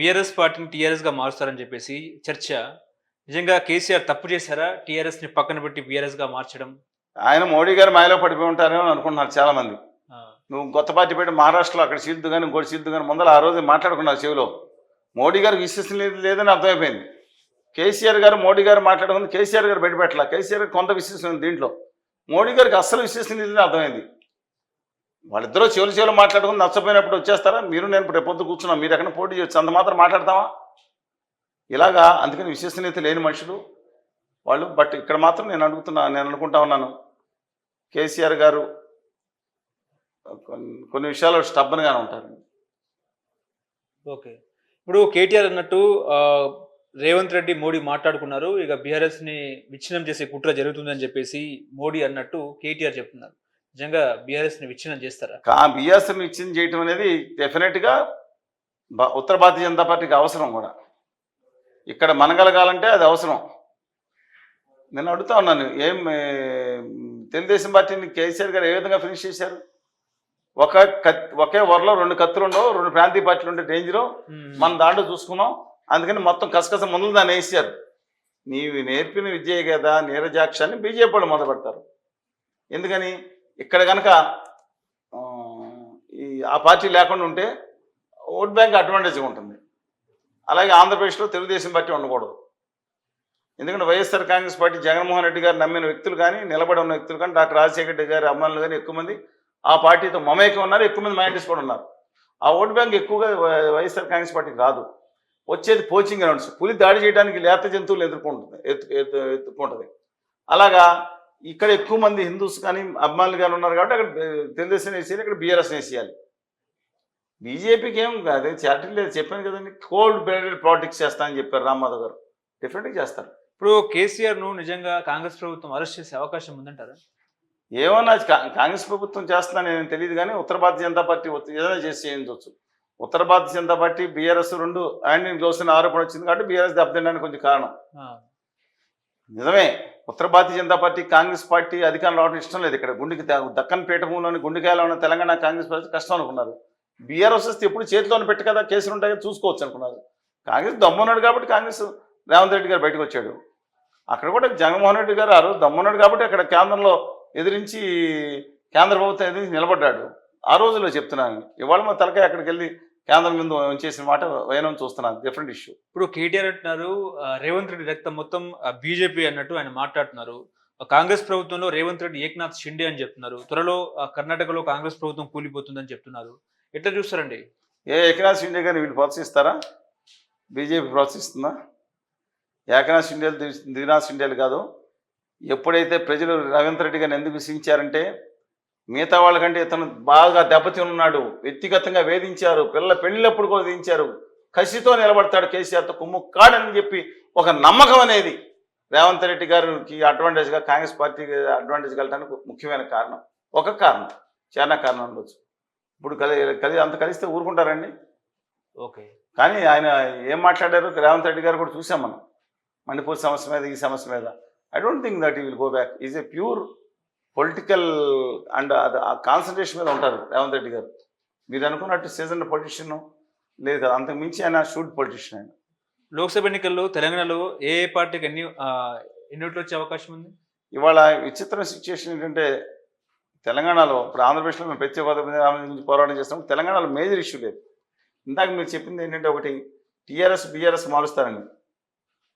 BRS పార్టీని టీఆర్ఎస్గా మారుస్తారని చెప్పేసి చర్చ. నిజంగా కేసీఆర్ తప్పు చేశారా? టీఆర్ఎస్ని పక్కన పెట్టి బీఆర్ఎస్గా మార్చడం? ఆయన మోడీ గారు మాయలో పడిపోయి ఉంటారేమో అని అనుకుంటున్నారు చాలా మంది ఆ, నువ్వు కొత్త పార్టీ పెట్టి మహారాష్ట్రలో అక్కడ సీల్దు కానీ ఇంకోటి సీల్దు కానీ ముందర ఆ రోజు మాట్లాడుకున్నారు చెవిలో. మోడీ గారికి విశ్వసం లేదు లేదని అర్థమైపోయింది. కేసీఆర్ గారు మోడీ గారు మాట్లాడుకుంది కేసీఆర్ గారు బయటపెట్టాల కేసీఆర్ కొంత విశ్వాసం దీంట్లో. మోడీ గారికి అస్సలు విశ్వసం లేదని అర్థమైంది. వాళ్ళిద్దరూ చెవులు చెవులు మాట్లాడుకుని నచ్చపోయినప్పుడు వచ్చేస్తారా? మీరు నేను ఇప్పుడు రేపొద్దు కూర్చున్నాం. మీరు ఎక్కడ పోటీ చేయొచ్చు. అంత మాత్రం మాట్లాడతావా? ఇలాగా అందుకని విశ్వసనీయత లేని మనుషులు వాళ్ళు. బట్ ఇక్కడ మాత్రం నేను అడుగుతున్నా నేను అనుకుంటా ఉన్నాను. కేసీఆర్ గారు కొన్ని కొన్ని విషయాలు స్టబ్బన్గానే ఉంటారు. ఓకే. ఇప్పుడు కేటీఆర్ అన్నట్టు రేవంత్ రెడ్డి మోడీ మాట్లాడుకున్నారు. ఇక బీఆర్ఎస్ని విచ్ఛిన్నం చేసే కుట్ర జరుగుతుందని చెప్పేసి మోడీ అన్నట్టు కేటీఆర్ చెప్తున్నారు. నిజంగా బీఆర్ఎస్ని విచ్ఛిన్నం చేస్తారా? కా బిఎస్ఎన్ ఇచ్చింది చేయటం అనేది డెఫినెట్గా బ- ఉత్తర భారతీయ జనతా పార్టీకి అవసరం కూడా. ఇక్కడ మనగలగాలంటే అది అవసరం. నేను అడుగుతా ఉన్నాను ఏం తెలుగుదేశం పార్టీని కేసీఆర్ గారు ఏ విధంగా ఫినిష్ చేశారు? ఒక కత్ ఒకే వరలో రెండు కత్తులు ఉండవు రెండు ప్రాంతీయ పార్టీలు ఉండే డేంజరు మన దాంట్లో చూసుకున్నాం. అందుకని మొత్తం కసకస ముందు దాన్ని వేసారు. నీవు నేర్పిన విద్య కదా నీరజాక్షాన్ని బీజేపీ వాళ్ళు మొదలు పెడతారు ఎందుకని? ఇక్కడ కనుక ఈ ఆ పార్టీ లేకుండా ఉంటే ఓట్ బ్యాంక్ అడ్వాంటేజ్గా ఉంటుంది. అలాగే ఆంధ్రప్రదేశ్లో తెలుగుదేశం పార్టీ ఉండకూడదు. ఎందుకంటే వైఎస్ఆర్ కాంగ్రెస్ పార్టీ జగన్మోహన్ రెడ్డి గారు నమ్మిన వ్యక్తులు కానీ నిలబడి ఉన్న వ్యక్తులు కానీ డాక్టర్ రాజశేఖర రెడ్డి గారి అమ్మాయిలు కానీ ఎక్కువ మంది ఆ పార్టీతో మమేకం ఉన్నారు ఎక్కువ మంది మైండ్స్ కూడా ఉన్నారు. ఆ ఓట్ బ్యాంక్ ఎక్కువగా వైఎస్ఆర్ కాంగ్రెస్ పార్టీకి రాదు. వచ్చేది పోచింగ్ గ్రౌండ్స్. పులి దాడి చేయడానికి లేత జంతువులు ఎదుర్కొంటుంది ఎత్తు ఎత్తు ఎత్తుకుంటుంది. అలాగా ఇక్కడ ఎక్కువ మంది హిందూస్ కానీ అభిమానులు కానీ ఉన్నారు కాబట్టి అక్కడ తెలుగుదేశం వేసేయాలి ఇక్కడ బీఆర్ఎస్ వేసేయాలి. బీజేపీకి ఏం కాదు చారిటీ లేదు చెప్పాను కదండి కోల్డ్ బ్లడెడ్ పాలిటిక్స్ చేస్తానని చెప్పారు రామ్మాధవ్ గారు. డెఫినెట్గా చేస్తారు. ఇప్పుడు కేసీఆర్ను నిజంగా కాంగ్రెస్ ప్రభుత్వం అరెస్ట్ చేసే అవకాశం ఉందంటారా? ఏమన్నా కాంగ్రెస్ ప్రభుత్వం చేస్తుందని నేను తెలియదు కానీ ఉత్తర భారతీయ జనతా పార్టీ ఏదైనా చేసి చేయించవచ్చు ఉత్తర భారతీయ జనతా పార్టీ బీఆర్ఎస్ రెండు ఇన్ గ్లోవ్స్ అనే ఆరోపణ వచ్చింది కాబట్టి బీఆర్ఎస్ దెబ్బతినడానికి కొంచెం కారణం. నిజమే. ఉత్తర భారతీయ జనతా పార్టీ కాంగ్రెస్ పార్టీ అధికారం రావడం ఇష్టం లేదు ఇక్కడ. గుండెకి దక్కన్ పీఠభూమిలోని గుండెకాయలో ఉన్న తెలంగాణ కాంగ్రెస్ పార్టీ కష్టం అనుకున్నారు. బీఆర్ఎస్ వస్తే ఎప్పుడు చేతిలోనే పెట్టి కదా కేసులు ఉంటాయి చూసుకోవచ్చు అనుకున్నారు. కాంగ్రెస్ దమ్మున్నాడు కాబట్టి కాంగ్రెస్ రేవంత్ రెడ్డి గారు బయటకు వచ్చాడు. అక్కడ కూడా జగన్మోహన్ రెడ్డి గారు ఆ రోజు దమ్మున్నాడు కాబట్టి అక్కడ కేంద్రంలో ఎదిరించి కేంద్ర ప్రభుత్వం ఎదిరించి నిలబడ్డాడు. ఆ రోజుల్లో చెప్తున్నాను. ఇవాళ మా తలకాయ అక్కడికి వెళ్ళి కేంద్రం ముందు ఉంచేసిన మాట వైనం చూస్తున్నాను. డిఫరెంట్ ఇష్యూ ఇప్పుడు కేటీఆర్ అంటున్నారు రేవంత్ రెడ్డి రక్తం మొత్తం బీజేపీ అన్నట్టు ఆయన మాట్లాడుతున్నారు. కాంగ్రెస్ ప్రభుత్వంలో రేవంత్ రెడ్డి ఏక్నాథ్ షిండే అని చెప్తున్నారు. త్వరలో కర్ణాటకలో కాంగ్రెస్ ప్రభుత్వం కూలిపోతుందని చెప్తున్నారు. ఎట్లా చూస్తారండి? ఏ ఏకనాథ్ షిండే గారిని వీళ్ళు ప్రోత్సహిస్తారా? బీజేపీ ప్రోత్సహిస్తుందా? ఏకనాథ్ షిండేలు ది- దినాథ్ షిండేలు కాదు. ఎప్పుడైతే ప్రజలు రవీంద్ర రెడ్డి గారిని ఎందుకు సించారంటే మిగతా వాళ్ళకంటే ఇతను బాగా దెబ్బతిని ఉన్నాడు వ్యక్తిగతంగా వేధించారు. పిల్లల పెళ్ళినప్పుడు కూడా వేధించారు. కసితో నిలబడతాడు కేసీఆర్తో కుమ్ము కాడని చెప్పి ఒక నమ్మకం అనేది రేవంత్ రెడ్డి గారికి అడ్వాంటేజ్గా కాంగ్రెస్ పార్టీకి అడ్వాంటేజ్ వెళ్ళడానికి ముఖ్యమైన కారణం. ఒక కారణం. చాలా కారణం ఉండొచ్చు ఇప్పుడు కలి కలి అంత కలిస్తే ఊరుకుంటారండి? ఓకే. కానీ ఆయన ఏం మాట్లాడారు? రేవంత్ రెడ్డి గారు కూడా చూసాం మనం. మణిపూర్ సమస్య మీద ఈ సమస్య మీద. ఐ డోంట్ థింక్ దట్ ఈ will go back is a pure political and అది ఆ కాన్సన్ట్రేషన్ మీద ఉంటారు రేవంత్ రెడ్డి గారు. మీరు అనుకున్నట్టు సీజన్ పొలిటీషియన్ లేదు కదా అంతకు మించి ఆయన షూట్ పొలిటీషియన్ ఆయన. లోక్సభ ఎన్నికల్లో తెలంగాణలో ఏ ఏ పార్టీకి ఎన్ని ఆ, ఎన్ని ఓట్లు వచ్చే అవకాశం ఉంది? ఇవాళ విచిత్ర సిచ్యుయేషన్ ఏంటంటే తెలంగాణలో ఇప్పుడు ఆంధ్రప్రదేశ్లో మేము ప్రత్యేక గురించి పోరాటం చేస్తాం. తెలంగాణలో మేజర్ ఇష్యూ లేదు. ఇందాక మీరు చెప్పింది ఏంటంటే ఒకటి టీఆర్ఎస్ బీఆర్ఎస్ మారుస్తారని.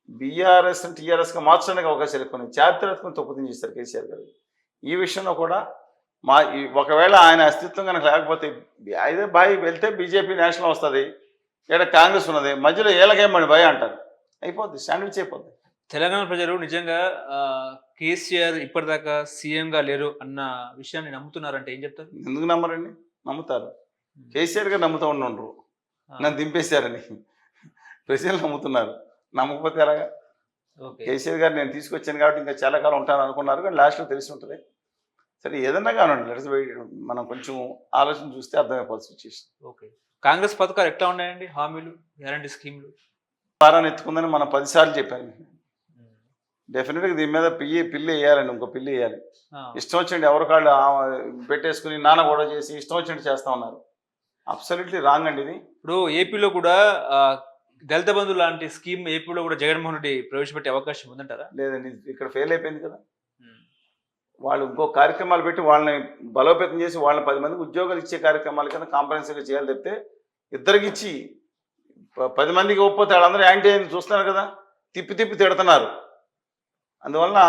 బీఆర్ఎస్ టీఆర్ఎస్గా మార్చడానికి అవకాశాలు ఎక్కువ ఉన్నాయి. చారిత్రాత్మక తప్పుదం చేస్తారు కేసీఆర్ గారు. ఈ విషయంలో కూడా మా ఒకవేళ ఆయన అస్తిత్వం కనుక లేకపోతే అయితే బాయ్ వెళ్తే బీజేపీ నేషనల్ వస్తుంది ఇక్కడ కాంగ్రెస్ ఉన్నది మధ్యలో ఏళ్ళకేమని భయ అంటారు. అయిపోద్ది శాండ్విచ్ అయిపోద్ది. తెలంగాణ ప్రజలు నిజంగా కేసీఆర్ ఇప్పటిదాకా సీఎం గా లేరు అన్న విషయాన్ని నమ్ముతున్నారంటే ఏం చెప్తారు? ఎందుకు నమ్మరండి? నమ్ముతారు. కేసీఆర్ గారు నమ్ముతూ ఉండరు నన్ను దింపేశారని. ప్రజలు నమ్ముతున్నారు. నమ్మకపోతే ఎలాగా? కేసీఆర్ గారు నేను తీసుకొచ్చాను కాబట్టి ఇంకా చాలా కాలం ఉంటాను అనుకున్నారు కానీ లాస్ట్లో తెలిసి ఉంటుంది. సరే ఏదన్నా కానివ్వండి లెట్స్ మనం కొంచెం ఆలోచన చూస్తే అర్థమైపోతుంది సిచ్యువేషన్ ఓకే. కాంగ్రెస్ పథకాలు ఎట్లా ఉన్నాయండి? హామీలు గ్యారంటీ స్కీమ్లు? వారాన్ని ఎత్తుకుందని మనం పదిసార్లు చెప్పాను డెఫినెట్గా దీని మీద పిల్లి పిల్లి వేయాలండి ఇంకో పిల్లి వేయాలి. ఇష్టం వచ్చింది ఎవరి కాళ్ళు పెట్టేసుకుని నాన్న గొడవ చేసి ఇష్టం వచ్చినట్టు చేస్తా ఉన్నారు. అబ్సల్యూట్లీ రాంగ్ అండి ఇది. ఇప్పుడు ఏపీలో కూడా దళిత బంధు లాంటి స్కీమ్ ఏపీలో కూడా జగన్మోహన్ రెడ్డి ప్రవేశపెట్టే అవకాశం ఉందంటారా? లేదండి ఇక్కడ ఫెయిల్ అయిపోయింది కదా. వాళ్ళు ఇంకో కార్యక్రమాలు పెట్టి వాళ్ళని బలోపేతం చేసి వాళ్ళని పది మందికి ఉద్యోగాలు ఇచ్చే కార్యక్రమాల కింద కాంప్రహెన్సివ్గా చేయాలి తప్పితే ఇద్దరికి ఇచ్చి పది మందికి ఒప్పోతే వాళ్ళందరూ యాంటీ అని చూస్తున్నారు కదా తిప్పి తిప్పి తిడుతున్నారు. అందువలన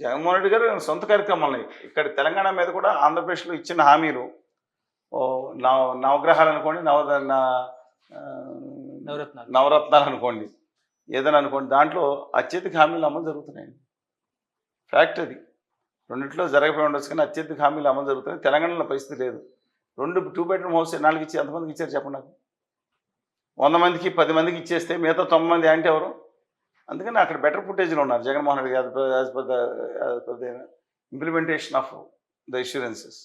జగన్మోహన్ రెడ్డి గారు సొంత కార్యక్రమాలు ఇక్కడ తెలంగాణ మీద కూడా ఆంధ్రప్రదేశ్లో ఇచ్చిన హామీలు ఓ నవ నవగ్రహాలు అనుకోండి నవ నవరత్నాలు. నవరత్నాలు అనుకోండి ఏదైనా అనుకోండి దాంట్లో అత్యధిక హామీలు అమలు జరుగుతున్నాయండి. ఫ్యాక్ట్ అది. రెండిట్లో జరగకపోయి ఉండొచ్చు కానీ అత్యధిక హామీలు అమలు జరుగుతున్నాయి తెలంగాణలో పరిస్థితి లేదు రెండు టూ బెడ్రూమ్ హౌస్ నాలుగు ఇచ్చి ఎంతమందికి ఇచ్చారు చెప్పండి నాకు వంద మందికి పది మందికి ఇచ్చేస్తే మిగతా తొమ్మిది మంది అంటే ఎవరు అందుకని అక్కడ బెటర్ ఫుటేజ్లో ఉన్నారు జగన్మోహన్ రెడ్డి అది as per the implementation of the insurances